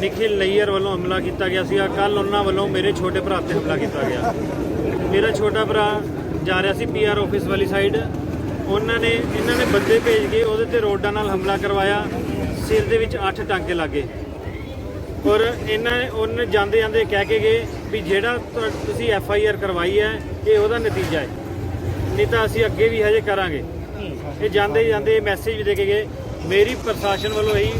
ਨikhil ਨਈਅਰ ਵੱਲੋਂ ਹਮਲਾ ਕੀਤਾ ਗਿਆ ਸੀਗਾ ਕੱਲ ਉਹਨਾਂ ਵੱਲੋਂ ਮੇਰੇ ਛੋਟੇ ਭਰਾ ਤੇ ਹਮਲਾ ਕੀਤਾ ਗਿਆ ਮੇਰਾ ਛੋਟਾ ਭਰਾ ਜਾ ਰਿਹਾ ਸੀ ਪੀਆਰ ਆਫਿਸ ਵਾਲੀ ਸਾਈਡ ਉਹਨਾਂ ਨੇ ਇਹਨਾਂ ਨੇ ਬੰਦੇ ਭੇਜ ਕੇ ਉਹਦੇ ਤੇ ਰੋਡਾਂ ਨਾਲ ਹਮਲਾ ਕਰਵਾਇਆ ਸਿਰ ਦੇ ਵਿੱਚ 8 ਟਾਂਕੇ ਲੱਗੇ ਔਰ ਇਹਨਾਂ ਨੇ ਉਹਨੇ ਜਾਂਦੇ ਜਾਂਦੇ ਕਹਿ ਕੇ ਗਏ ਵੀ ਜਿਹੜਾ ਤੁਸੀਂ ਐਫ ਆਈ ਆਰ ਕਰਵਾਈ ਹੈ ਇਹ ਉਹਦਾ ਨਤੀਜਾ ਹੈ ਨਹੀਂ ਤਾਂ ਅਸੀਂ ਅੱਗੇ ਵੀ ਹਜੇ ਕਰਾਂਗੇ ਇਹ ਜਾਂਦੇ ਜਾਂਦੇ ਮੈਸੇਜ ਵੀ ਦੇ ਕੇ ਗਏ ਮੇਰੀ ਪ੍ਰਸ਼ਾਸਨ ਵੱਲੋਂ ਇਹੀ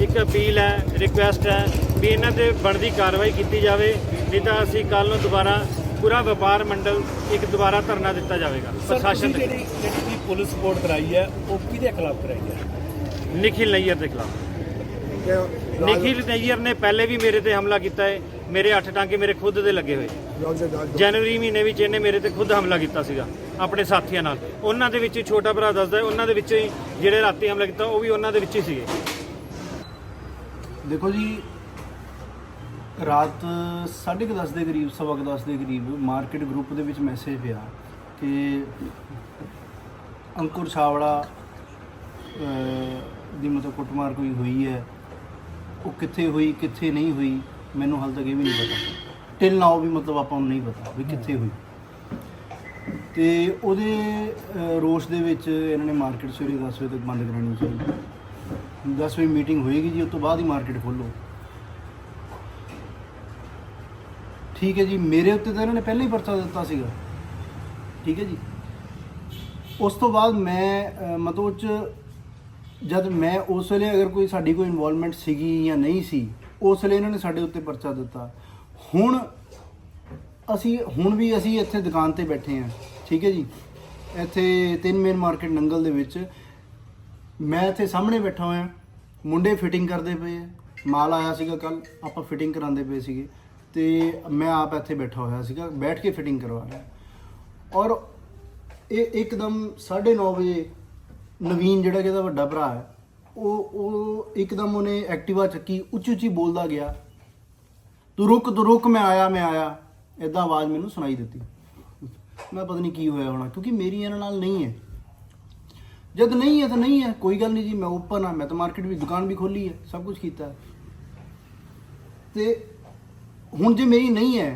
ਇੱਕ ਅਪੀਲ ਹੈ ਰਿਕੁਐਸਟ ਹੈ ਵੀ ਇਹਨਾਂ ਤੇ ਬਣਦੀ ਕਾਰਵਾਈ ਕੀਤੀ ਜਾਵੇ ਨਹੀਂ ਤਾਂ ਅਸੀਂ ਕੱਲ ਨੂੰ ਦੁਬਾਰਾ ਪੂਰਾ ਵਪਾਰ ਮੰਡਲ ਇੱਕ ਦੁਬਾਰਾ ਧਰਨਾ ਦਿੱਤਾ ਜਾਵੇਗਾ ਪ੍ਰਸ਼ਾਸਨ ਜਿਹੜੀ ਜਿਹੜੀ ਪੁਲਿਸ ਰਿਪੋਰਟ ਕਰਾਈ ਹੈ ਉਹ ਕਿਹਦੇ ਖਿਲਾਫ ਕਰਾਈ ਹੈ? ਨikhil ਨਈਅਰ ਦੇ ਖਿਲਾਫ। ਨikhil ਨਈਅਰ ਨੇ ਪਹਿਲੇ ਵੀ ਮੇਰੇ ਤੇ ਹਮਲਾ ਕੀਤਾ ਹੈ ਮੇਰੇ 8 ਟਾਂਕੇ ਮੇਰੇ ਖੁਦ ਦੇ ਲੱਗੇ ਹੋਏ। ਜਨਵਰੀ ਮਹੀਨੇ ਵਿੱਚ ਇਹਨੇ ਮੇਰੇ ਤੇ ਖੁਦ ਹਮਲਾ ਕੀਤਾ ਸੀਗਾ ਆਪਣੇ ਸਾਥੀਆਂ ਨਾਲ। ਉਹਨਾਂ ਦੇ ਵਿੱਚ ਛੋਟਾ ਭਰਾ ਦੱਸਦਾ ਉਹਨਾਂ ਦੇ ਵਿੱਚ ਹੀ ਜਿਹੜੇ ਰਾਤੀ ਹਮਲਾ ਕੀਤਾ ਉਹ ਵੀ ਉਹਨਾਂ ਦੇ ਵਿੱਚ ਹੀ ਸੀਗੇ। ਦੇਖੋ ਜੀ, ਰਾਤ 10:30 ਦੇ ਕਰੀਬ, ਸਵਾ ਕੁ ਦਸ ਦੇ ਕਰੀਬ ਮਾਰਕੀਟ ਗਰੁੱਪ ਦੇ ਵਿੱਚ ਮੈਸੇਜ ਪਿਆ ਕਿ ਅੰਕੁਰ ਛਾਵੜਾ ਦੀ ਮਤਲਬ ਕੁੱਟਮਾਰ ਕੋਈ ਹੋਈ ਹੈ। ਉਹ ਕਿੱਥੇ ਹੋਈ, ਕਿੱਥੇ ਨਹੀਂ ਹੋਈ, ਮੈਨੂੰ ਹਾਲ ਤੱਕ ਇਹ ਵੀ ਨਹੀਂ ਪਤਾ। ਟਿਲ ਨਾਓ ਵੀ ਮਤਲਬ ਆਪਾਂ ਨੂੰ ਨਹੀਂ ਪਤਾ ਵੀ ਕਿੱਥੇ ਹੋਈ। ਤੇ ਉਹਦੇ ਰੋਸ਼ ਦੇ ਵਿੱਚ ਇਹਨਾਂ ਨੇ ਮਾਰਕੀਟ ਸਵੇਰੇ 10 ਵਜੇ ਤੱਕ ਬੰਦ ਕਰਾਉਣੀ ਸੀ। 10 ਵਜੇ ਮੀਟਿੰਗ ਹੋਏਗੀ ਜੀ, ਉਸ ਤੋਂ ਬਾਅਦ ਹੀ ਮਾਰਕੀਟ ਖੋਲੋ। ਠੀਕ ਹੈ ਜੀ, ਮੇਰੇ ਉੱਤੇ ਤਾਂ ਇਹਨਾਂ ਨੇ ਪਹਿਲਾਂ ਹੀ ਪਰਚਾ ਦਿੱਤਾ ਸੀਗਾ। ਠੀਕ ਹੈ ਜੀ। ਉਸ ਤੋਂ ਬਾਅਦ ਮੈਂ ਮਤਲਬ ਉਹ 'ਚ ਜਦ ਮੈਂ ਉਸ ਵੇਲੇ ਅਗਰ ਕੋਈ ਸਾਡੀ ਕੋਈ ਇਨਵੋਲਵਮੈਂਟ ਸੀਗੀ ਜਾਂ ਨਹੀਂ ਸੀ, ਉਸ ਵੇਲੇ ਇਹਨਾਂ ਨੇ ਸਾਡੇ ਉੱਤੇ ਪਰਚਾ ਦਿੱਤਾ। ਹੁਣ ਅਸੀਂ, ਹੁਣ ਵੀ ਅਸੀਂ ਇੱਥੇ ਦੁਕਾਨ ਤੇ ਬੈਠੇ ਹਾਂ। ਠੀਕ ਹੈ ਜੀ। ਇੱਥੇ ਤਿੰਨ ਮੇਨ ਮਾਰਕੀਟ ਨੰਗਲ ਦੇ ਵਿੱਚ ਮੈਂ ਇੱਥੇ ਸਾਹਮਣੇ ਬੈਠਾ ਹੋਇਆ, ਮੁੰਡੇ ਫਿਟਿੰਗ ਕਰਦੇ ਪਏ ਆ। ਮਾਲ ਆਇਆ ਸੀਗਾ ਕੱਲ ਆਪਾਂ ਫਿਟਿੰਗ ਕਰਾਉਂਦੇ ਪਏ ਸੀਗੇ। ਤੇ ਮੈਂ ਆਪ ਇੱਥੇ ਬੈਠਾ ਹੋਇਆ ਸੀਗਾ, ਬੈਠ ਕੇ ਫਿਟਿੰਗ ਕਰਵਾ ਰਿਹਾ। ਔਰ ਇਹ ਇੱਕਦਮ 9:30 ਵਜੇ ਨਵੀਨ ਜਿਹੜਾ ਕਿ ਇਹਦਾ ਵੱਡਾ ਭਰਾ ਹੈ, ਉਹ ਉਹ ਇੱਕਦਮ ਉਹਨੇ ਐਕਟਿਵਾ ਚੱਕੀ, ਉੱਚੀ ਉੱਚੀ ਬੋਲਦਾ ਗਿਆ। ਤੂੰ ਰੁਕ ਤੂੰ ਰੁਕ, ਮੈਂ ਆਇਆ ਮੈਂ ਆਇਆ। ਇਦਾਂ ਆਵਾਜ਼ ਮੈਨੂੰ ਸੁਣਾਈ ਦਿੱਤੀ। ਮੈਂ ਪਤਾ ਨਹੀਂ ਕੀ ਹੋਇਆ ਹੋਣਾ, ਕਿਉਂਕਿ ਮੇਰੀ ਇਹਨਾਂ ਨਾਲ ਨਹੀਂ ਹੈ। ਜਦ ਨਹੀਂ ਹੈ ਤਾਂ ਨਹੀਂ ਹੈ ਕੋਈ ਗੱਲ ਨਹੀਂ ਜੀ ਮੈਂ ਓਪਨ ਆ ਮੈਂ ਤਾਂ ਮਾਰਕੀਟ ਵੀ ਦੁਕਾਨ ਵੀ ਖੋਲੀ ਹੈ ਸਭ ਕੁਝ ਕੀਤਾ। ਤੇ ਹੁਣ ਜੇ ਮੇਰੀ ਨਹੀਂ ਹੈ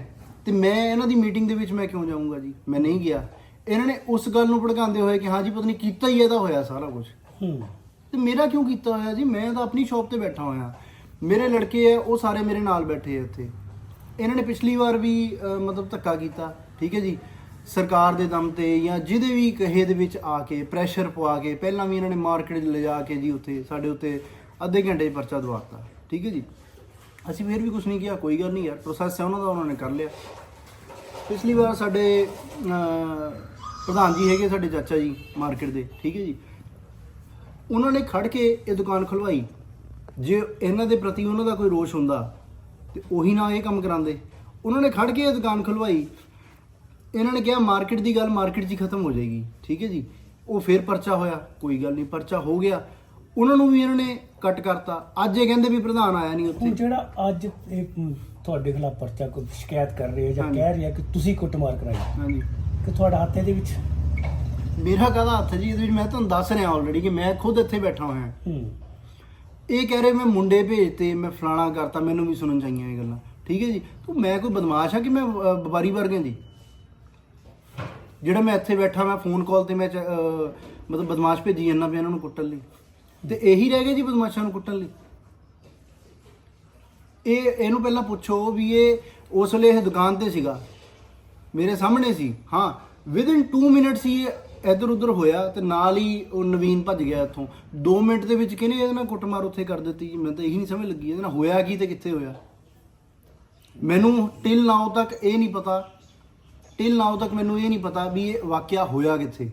ਤੇ ਮੈਂ ਇਹਨਾਂ ਦੀ ਮੀਟਿੰਗ ਦੇ ਵਿੱਚ ਮੈਂ ਕਿਉਂ ਜਾਊਂਗਾ ਜੀ? ਮੈਂ ਨਹੀਂ ਗਿਆ। ਇਹਨਾਂ ਨੇ ਉਸ ਗੱਲ ਨੂੰ ਭੜਕਾਉਂਦੇ ਹੋਏ ਕਿ ਹਾਂ ਜੀ ਪਤਾ ਨਹੀਂ ਕੀਤਾ ਹੀ ਇਹਦਾ ਹੋਇਆ ਸਾਰਾ ਕੁਝ ਹੂੰ। ਤੇ ਮੇਰਾ ਕਿਉਂ ਕੀਤਾ ਹੋਇਆ ਜੀ? ਮੈਂ ਤਾਂ ਆਪਣੀ ਸ਼ਾਪ ਤੇ ਬੈਠਾ ਹੋਇਆ। ਮੇਰੇ ਲੜਕੇ ਆ ਉਹ ਸਾਰੇ ਮੇਰੇ ਨਾਲ ਬੈਠੇ ਆ ਇੱਥੇ। ਇਹਨਾਂ ਨੇ ਪਿਛਲੀ ਵਾਰ ਵੀ ਮਤਲਬ ਧੱਕਾ ਕੀਤਾ। ਠੀਕ ਹੈ ਜੀ? ਸਰਕਾਰ ਦੇ ਦਮ ਤੇ ਜਾਂ ਜਿਹਦੇ ਵੀ ਕਹੇ ਦੇ ਵਿੱਚ ਆ ਕੇ ਪ੍ਰੈਸ਼ਰ ਪਵਾ ਕੇ ਪਹਿਲਾਂ ਵੀ ਇਹਨਾਂ ਨੇ ਮਾਰਕੀਟ 'ਚ ਲਿਜਾ ਕੇ ਜੀ ਉੱਥੇ ਸਾਡੇ ਉੱਤੇ ਅੱਧੇ ਘੰਟੇ 'ਚ ਪਰਚਾ ਦਵਾਤਾ। ਠੀਕ ਹੈ ਜੀ? ਅਸੀਂ ਫਿਰ ਵੀ ਕੁਝ ਨਹੀਂ ਕੀਤਾ ਕੋਈ ਗੱਲ ਨਹੀਂ ਯਾਰ ਪ੍ਰੋਸੈਸ ਹੈ ਉਹਨਾਂ ਦਾ, ਉਹਨਾਂ ਨੇ ਕਰ ਲਿਆ। ਪਿਛਲੀ ਵਾਰ ਸਾਡੇ ਪ੍ਰਧਾਨ ਜੀ ਹੈਗੇ ਸਾਡੇ ਚਾਚਾ ਜੀ ਮਾਰਕੀਟ ਦੇ, ਠੀਕ ਹੈ ਜੀ? ਉਹਨਾਂ ਨੇ ਖੜ ਕੇ ਇਹ ਦੁਕਾਨ ਖੁਲਵਾਈ। ਜੇ ਇਹਨਾਂ ਦੇ ਪ੍ਰਤੀ ਉਹਨਾਂ ਦਾ ਕੋਈ ਰੋਸ਼ ਹੁੰਦਾ, ਤੇ ਉਹੀ ਨਾ ਇਹ ਕੰਮ ਕਰਾਉਂਦੇ। ਉਹਨਾਂ ਨੇ ਖੜ ਕੇ ਇਹ ਦੁਕਾਨ ਖੁਲਵਾਈ। ਇਹਨਾਂ ਨੇ ਕਿਹਾ ਮਾਰਕੀਟ ਦੀ ਗੱਲ ਮਾਰਕੀਟ 'ਚ ਹੀ ਖਤਮ ਹੋ ਜਾਏਗੀ। ਠੀਕ ਹੈ ਜੀ? ਉਹ ਫੇਰ ਪਰਚਾ ਹੋਇਆ। ਕੋਈ ਗੱਲ ਨਹੀਂ ਪਰਚਾ ਹੋ ਗਿਆ। ਉਹਨਾਂ ਨੂੰ ਵੀ ਇਹਨਾਂ ਨੇ ਕੱਟ ਕਰਤਾ। ਅੱਜ ਇਹ ਕਹਿੰਦੇ ਵੀ ਪ੍ਰਧਾਨ ਆਇਆ ਨਹੀਂ ਹੁਣ ਉੱਥੇ ਜਿਹੜਾ ਅੱਜ ਇਹ ਤੁਹਾਡੇ ਖਿਲਾਫ ਪਰਚਾ ਕੋਈ ਸ਼ਿਕਾਇਤ ਕਰ ਰਹੇ ਹੈ ਜਾਂ ਹਾਂਜੀ। ਕਹਿ ਰਿਹਾ ਕਿ ਤੁਸੀਂ ਕੁੱਟਮਾਰ ਕਰਾਈ। ਹਾਂਜੀ। ਕਿ ਤੁਹਾਡਾ ਹੱਥ ਇਹਦੇ ਵਿੱਚ? ਮੇਰਾ ਕਾਹਦਾ ਹੱਥ ਜੀ? ਇਹਦੇ ਵਿੱਚ ਮੈਂ ਤੁਹਾਨੂੰ ਦੱਸ ਰਿਹਾ ਆਲਰੇਡੀ ਕਿ ਮੈਂ ਖੁਦ ਇੱਥੇ ਬੈਠਾ ਹੋਇਆ। ਹੂੰ। ਇਹ ਕਹਿ ਰਹੇ ਮੈਂ ਮੁੰਡੇ ਭੇਜਤੇ ਮੈਂ ਫਲਾਣਾ ਕਰਤਾ ਮੈਨੂੰ ਵੀ ਸੁਣਨ ਚਾਹੀਆਂ ਇਹ ਗੱਲਾਂ। ਠੀਕ ਹੈ ਜੀ? ਤੂੰ ਮੈਂ ਕੋਈ ਬਦਮਾਸ਼ ਆ ਕਿ ਮੈਂ ਅਹ, ਵਪਾਰੀ ਵਰਗੇ ਜੀ ਜਿਹੜਾ ਮੈਂ ਇੱਥੇ ਬੈਠਾ ਮੈਂ ਫੋਨ ਕਾਲ ਤੇ ਮੈਂ ਚ- ਅਹ, ਮਤਲਬ ਬਦਮਾਸ਼ ਭੇਜੀ ਜਾਂਦਾ ਪਿਆ ਇਹਨਾਂ ਨੂੰ ਕੁੱਟਣ ਲਈ। ਤੇ ਇਹੀ ਰਹਿ ਗਏ ਜੀ ਬਦਮਾਸ਼ਾਂ ਨੂੰ ਕੁੱਟਣ ਲਈ। ਇਹ ਇਹਨੂੰ ਪਹਿਲਾਂ ਪੁੱਛੋ ਵੀ ਇਹ ਉਸ ਵੇਲੇ ਇਹ ਦੁਕਾਨ ਤੇ ਸੀਗਾ। ਮੇਰੇ ਸਾਹਮਣੇ ਸੀ। ਹਾਂ ਵਿਦਿਨ 2 ਮਿੰਟਸ ਹੀ ਇਹ ਇੱਧਰ ਉੱਧਰ ਹੋਇਆ ਤੇ ਨਾਲ ਹੀ ਉਹ ਨਵੀਨ ਭੱਜ ਗਿਆ ਇੱਥੋਂ। 2 ਮਿੰਟ ਦੇ ਵਿੱਚ ਕਿਹਨੇ ਇਹਦੇ ਨਾਲ ਕੁੱਟਮਾਰ ਉੱਥੇ ਕਰ ਦਿੱਤੀ ਜੀ? ਮੈਨੂੰ ਤਾਂ ਇਹੀ ਨਹੀਂ ਸਮਝ ਲੱਗੀ ਇਹਦੇ ਨਾਲ ਹੋਇਆ ਕੀ ਤੇ ਕਿੱਥੇ ਹੋਇਆ। ਮੈਨੂੰ ਟਿਲ ਨਾਓ ਤੱਕ ਇਹ ਨਹੀਂ ਪਤਾ ਟਿਲ ਨਾਓ ਤੱਕ ਮੈਨੂੰ ਇਹ ਨਹੀਂ ਪਤਾ ਵੀ ਇਹ ਵਾਕਿਆ ਹੋਇਆ ਕਿੱਥੇ।